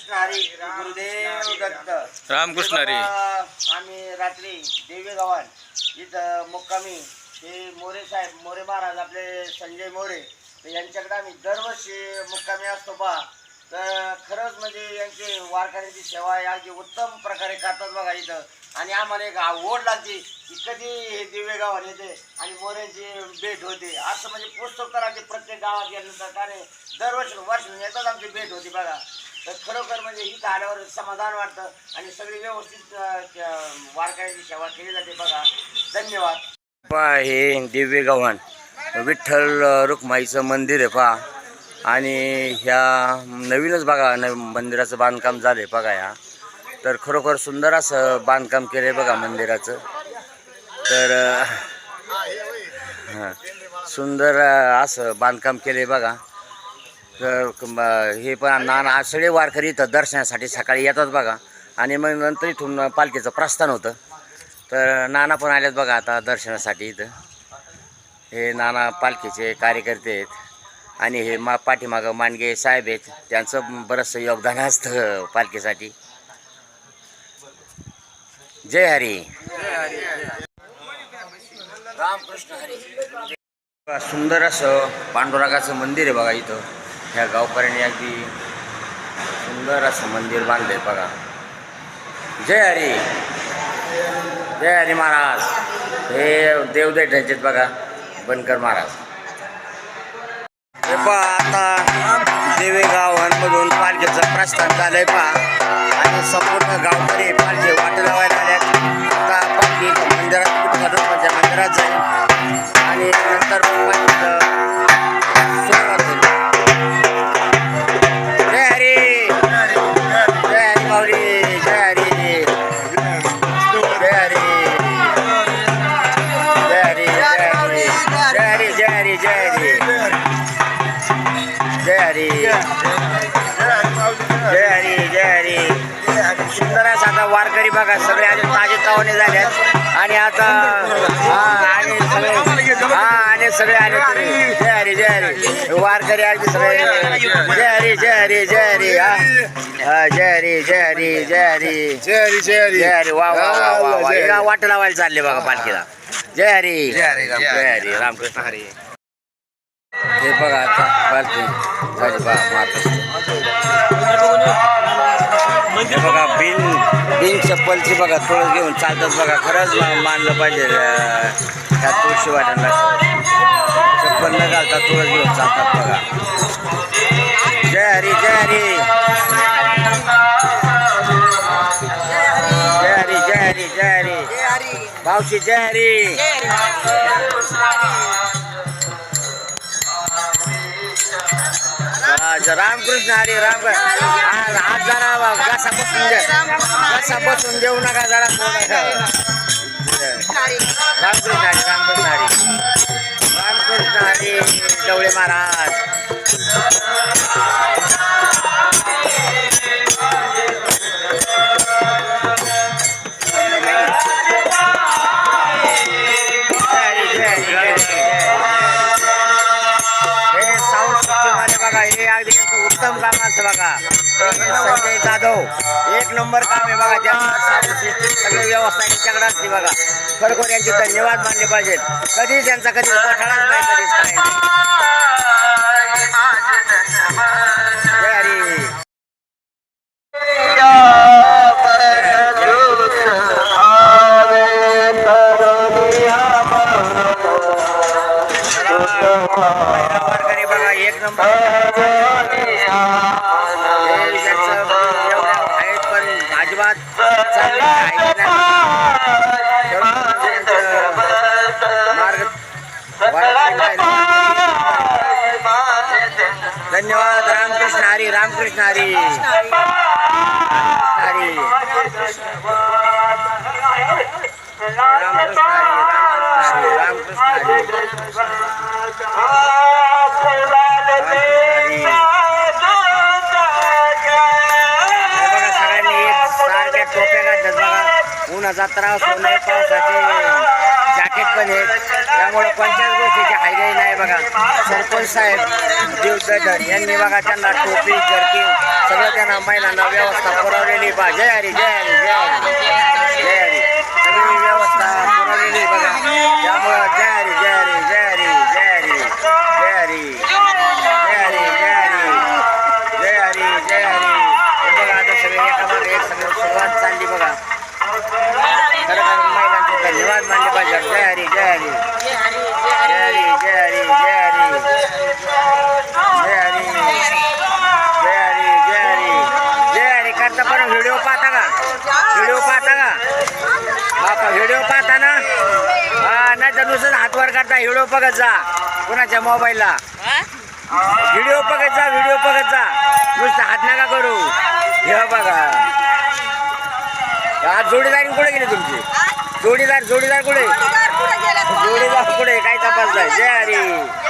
रामकृष्ण हरी गुरुदेव दत्त रामकृष्ण हरी बाबा, आम्ही रात्री देवी गावात इथं मुक्कामी हे मोरे साहेब मोरे महाराज आपले संजय मोरे यांच्याकडे आम्ही दरवर्षी मुक्कामी असतो बा तर खरंच म्हणजे यांची वारकऱ्यांची सेवा आहे अगदी उत्तम प्रकारे करतात बघा इथं. आणि आम्हाला एक ओढ लागते की कधी हे दिवे गावात येते आणि मोऱ्यांची भेट होते. असं म्हणजे पुस्तक तर आमची प्रत्येक गावात गेल्यानंतर कारण दरवर्षी वर्ष येतात आमची भेट होती बघा. तर खरोखर म्हणजे ही आल्यावर समाधान वाटतं आणि सगळी व्यवस्थित वारकऱ्याची सेवा केली जाते बघा. धन्यवाद. पहा हे दिव्य गव्हाण विठ्ठल रुक्माईचं मंदिर आहे पहा आणि ह्या नवीनच बघा नव मंदिराचं बांधकाम झालं आहे बघा ह्या तर खरोखर सुंदर असं बांधकाम केलं आहे बघा मंदिराचं. तर हां सुंदर असं बांधकाम केलं आहे बघा. तर हे पण नाना सगळे वारकरी इथं दर्शनासाठी सकाळी येतात बघा. आणि मग नंतर इथून पालखीचं प्रस्थान होतं. तर नाना पण आल्यात बघा आता दर्शनासाठी इथं. हे नाना पालखीचे कार्यकर्ते आहेत. आणि हे मा पाठीमागं मांडगे साहेब आहेत. त्यांचं बरंचसं योगदान असतं पालखीसाठी. जय हरी. रामकृष्ण हरी. सुंदर असं पांडुरंगाचं मंदिर आहे बघा इथं. ह्या गावकऱ्यांनी अगदी सुंदर असं मंदिर बांधलंय बघा. जय हरी. जय हरी महाराज. हे देवदय बघा बनकर महाराज. हे पहा आता देवे गावांमधून पालखीचं प्रस्थान झालंय पहा. आणि संपूर्ण गावकरी पालखी वाट लावायला आल्या आता पालखी मंदिरात म्हणजे मंदिरात जाईल. आणि नंतर सुरुवात जय हरी जय हरी सुंदर आता वारकरी बघा सगळे अजून ताजे तावणे झाले आणि आता हा आणि सगळे हा आणि सगळे आले. जय हरी जय हरी वारकरी अगदी सगळे जय हरी जय हरी जय हरी हा हा, जय हरी जय हरी जय हरी जय हरी जय हरी जय हरी वा वा वा वा वाट लावायला चालले बघा पालखीला जय हरी जय हरी, जय हरी. जय हरी रामकृष्ण हरी हे बघा आता पालखी झाली बा हे बघा बिन बिन चप्पलची बघा तुळस घेऊन चालतात बघा. खरंच मानलं पाहिजे ह्या तुळशी वाट्यांना चप्पल न घालता तुळस घेऊन चालतात बघा. जय हरी जय हरी. जय हरी जय हरी जय हरी. मावशी जय हरी. रामकृष्ण हरी राम आज आज जरा घसा बसून दे घसा बसून देऊ नका जरा रामकृष्ण हरी रामकृष्ण हरी. रामकृष्ण हरी डवळे महाराज. बघा हे अगदी उत्तम काम असतं बघा. संजय जाधव एक नंबर काम आहे बघा. सिस्टम सगळी व्यवस्था यांच्याकडे असते बघा. खरोखर यांचे धन्यवाद मानले पाहिजेत. कधीच त्यांचा कधी पठाळाच नाही कधीच काय नाही. हरी. धन्यवाद रामकृष्ण हरी रामकृष्ण हरी। हरी रामकृष्ण रामकृष्ण सगळ्यांनी सारख्या टोप्या घातल्या उन्हा जात्रा सोन्या पावसाची. जॅकेट पण आहेत त्यामुळे कोणत्याच गोष्टीची हायगाई नाही बघा. सरपंच साहेब देवदर यांनी बघा त्यांना टोपी जर्किन सगळं त्यांना महिलांना व्यवस्था पुरवलेली बा. जय हरी जय हरी जय हरी. जय हरी. सगळी व्यवस्था पुरवलेली बघा. त्यामुळं करता व्हिडिओ बघत जा. कुणाच्या मोबाईलला? व्हिडिओ बघत जा व्हिडिओ बघत जा. नुसतं हात नका करू. हे बघा. आज जोडीदारी कुठे गेली तुमची? जोडीदार जोडीदार कुठे? जोडीदार कुठे काय तपास नाही जय हरी.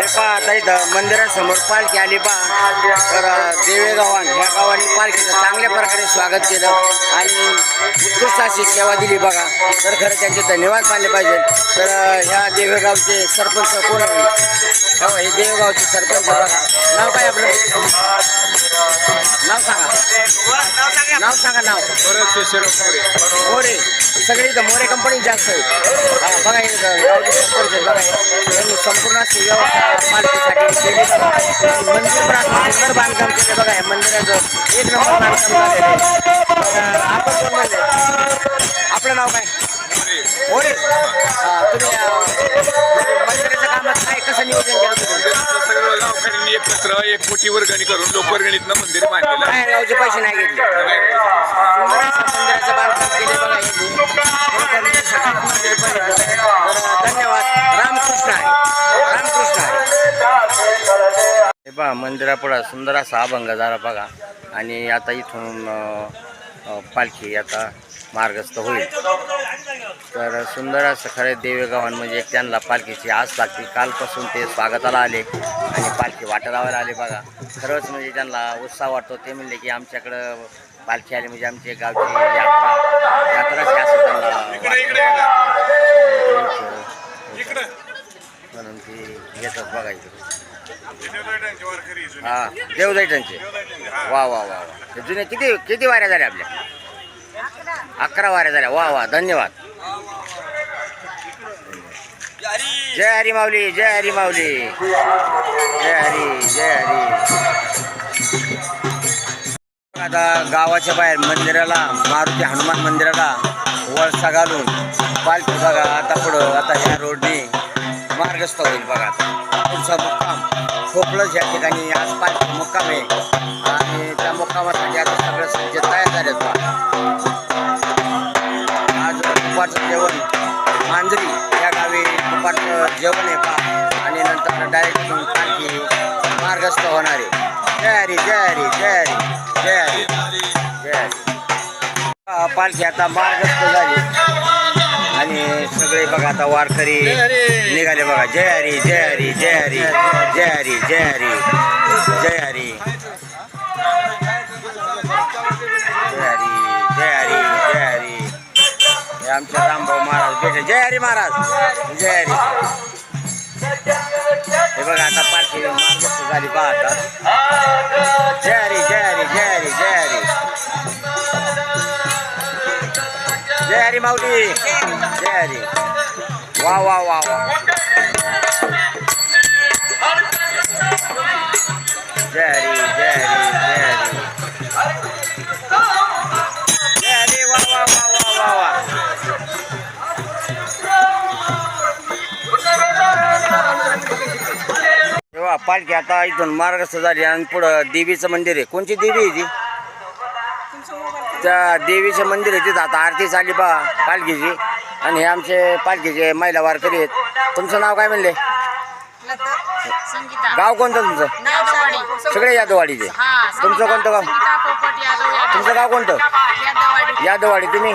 हे पहा आता इथं मंदिरासमोर पालखी आली पहा. तर देवेगावान ह्या गावाने पालखीचं चांगल्या प्रकारे स्वागत केलं आणि उत्कृष्ट अशी सेवा दिली बघा. तर खरं त्यांचे धन्यवाद मानले पाहिजे. तर ह्या देवेगावचे सरपंच कोण आहे हो, हे देवेगावचे सरपंच बघा. नाव काय आपलं? नाव सांगा. नाव सांगा. नाव मोरे. सगळे इथं मोरे कंपनी जास्त आहे हा, बघा हे इथं गावचे सरपंच आहेत, बघा हे. त्यांनी संपूर्ण अशी व्यवस्था मालकीसाठी केली मंदिर सुंदर बांधकाम केलं बघा हे मंदिराचं एक नंबर बांधकाम झालेलं आपण कोण म्हणले? आपलं नाव काय? मोरे. हा तुम्ही मोठी वर्गणी करून लोकवर्गणीतनं मंदिर बांधलेलं आहे. बाहेर गावचे पैसे नाही घेतले सुंदर असं मंदिराचं बांधकाम केले बघा यांनी. खरोखर मी सगळ्यांना मंदिर पाहिलं. तर धन्यवाद रामकृष्ण आहे रामकृष्ण आहे हे पहा मंदिरापुढं सुंदर असा अभंग झाला बघा आणि आता इथून अं, अं, पालखी आता मार्गस्थ होईल तर सुंदर असं खरे देवेगावान म्हणजे एक त्यांना पालखीची आस लागते. कालपासून ते स्वागताला आले आणि पालखी वाटा लावायला आले बघा. खरंच म्हणजे त्यांना उत्साह वाटतो. ते म्हणले की आमच्याकडं पालखी आली म्हणजे आमची गावची यात्रा यात्राची असं त्यांना. म्हणून ती येतात बघा इकडे. हा देवदैठांचे वा वा वा वा. जुने किती किती वाऱ्या झाल्या आपल्या? अकरा वाऱ्या झाल्या. वा वा धन्यवाद. जय हरी माऊली जय हरी माऊली. जय हरी जय हरी. आता गावाच्या बाहेर मंदिराला मारुती हनुमान मंदिराला वळसा घालून पालखी बघा आता पुढं आता ह्या रोडने मार्गस्थ होईल बघा. तुमचा मुक्काम खोपलंच या ठिकाणी आज पालखी मुक्काम आहे. आणि त्या मुक्कामासाठी आता सगळं सज्ज तयार झाले आज दुपारचं जेवण मांजरी. जेवण आहे पा आणि नंतर डायरेक्ट पालखी मार्गस्थ होणार आहे जय हरी जय हरी जय हरी जय हरी जय पालखी आता मार्गस्थ झाली आणि सगळे बघा आता वारकरी निघाले बघा जय हरी जय हरी जय हरी जय हरी जय हरी जय हरी आमच्या रामभाऊ महाराज भेटे जय हरी महाराज जय हरी हे बघा आता पालखी मार्गस्थ झाली पहा आता जय हरी जय हरी जय हरी जय हरी. जय हरी माऊली. जय हरी. वा वा वा वा. जय हरी जय हरी. पालखी आता इथून मार्गस्थ झाली आणि पुढं देवीचं मंदिर आहे. कोणची देवी आहे ती? त्या देवीचं मंदिर आहे तिथं. आता आरती चालली पा पालखीची. आणि हे आमचे पालखीचे महिला वारकरी आहेत. तुमचं नाव काय म्हणले? संगीता. गाव कोणतं तुमचं? सगळे यादववाडीचे हा तुमचं कोणतं गाव? संगीता पोपट यादव यादव. तुमचं गाव कोणतं? यादववाडी यादववाडी तुम्ही?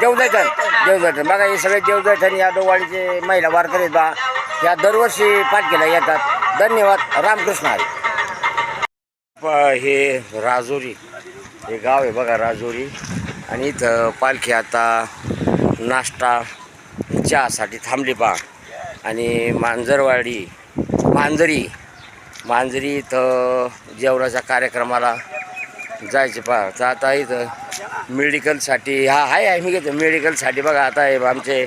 देवदैठण देवदैठण बघा हे सगळे देवदैठण यादववाडीचे महिला वारकरी आहेत बा. या दरवर्षी पालखीला येतात. धन्यवाद. रामकृष्ण हरी. प- हे राजोरी. हे गाव आहे बघा राजोरी. आणि इथं पालखी आता नाश्ता चहासाठी थांबली पा आणि मांजरवाडी मांजरी. मांजरी इथं जेवणाच्या कार्यक्रमाला जायचे पहा. तर आता इथं मेडिकलसाठी हा आहे आहे मी घेतो. मेडिकलसाठी बघा आता हे आमचे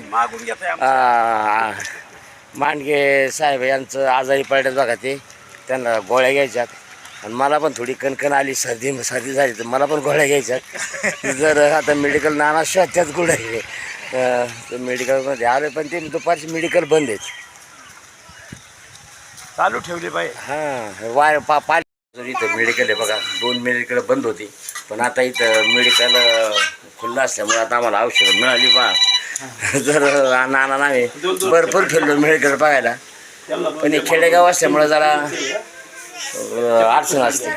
मांडगे साहेब यांचं आजारी पडल्यात बघा ते. त्यांना गोळ्या घ्यायच्यात. आणि मला पण थोडी कणकण आली सर्दी सर्दी झाली तर मला पण गोळ्या घ्यायच्यात. जर आता मेडिकल नाना कुठं आहे अ, तर मेडिकलमध्ये आले पण ते दुपारची मेडिकल बंद आहेत. चालू ठेवली पाहिजे हां वाय पा पाल इथं मेडिकल आहे बघा. दोन मेडिकल बंद होती. पण आता इथं मेडिकल खुल्लं असल्यामुळे आता आम्हाला औषधं मिळाली पा जर नाना नाही भरपूर फिरलो मेडिकल बघायला. पण हे खेडेगाव असल्यामुळे जरा अडचण असते.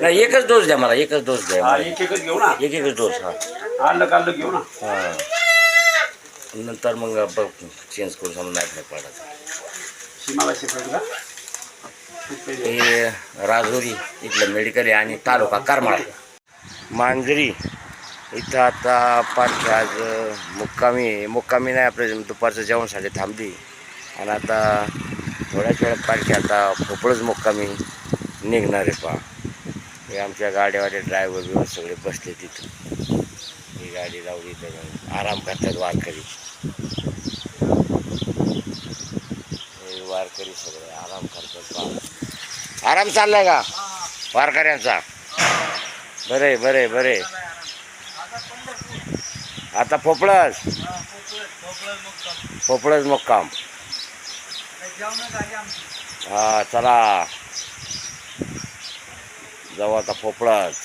नाही एकच डोस द्या मला एकच डोस द्या मला. एक एकच डोस हा. हां. नंतर मग बघ चेंज करून समजा नाही फरक का? हे राजोरी इथलं मेडिकल आहे आणि तालुका करमाळा. मांजरी इथं आता पालखी आज मुक्कामी आहे. मुक्कामी नाही आपल्या दुपारचं जेवणसाठी थांबली. आणि आता थोड्याच वेळात पालखी आता भोपळच मुक्कामी निघणार आहे पहा. हे आमच्या गाड्यावाले ड्रायव्हर बिवर सगळे बसले तिथं. ही गाडी लावली तर आराम करतात वारकरी. हे वारकरी सगळे आराम करतात पहा. आराम चाललाय का? वारकऱ्यांचा? बरे बरे बरे आता पोपळच पोपळच मुक्काम. हा चला. जाऊ आता पोपळच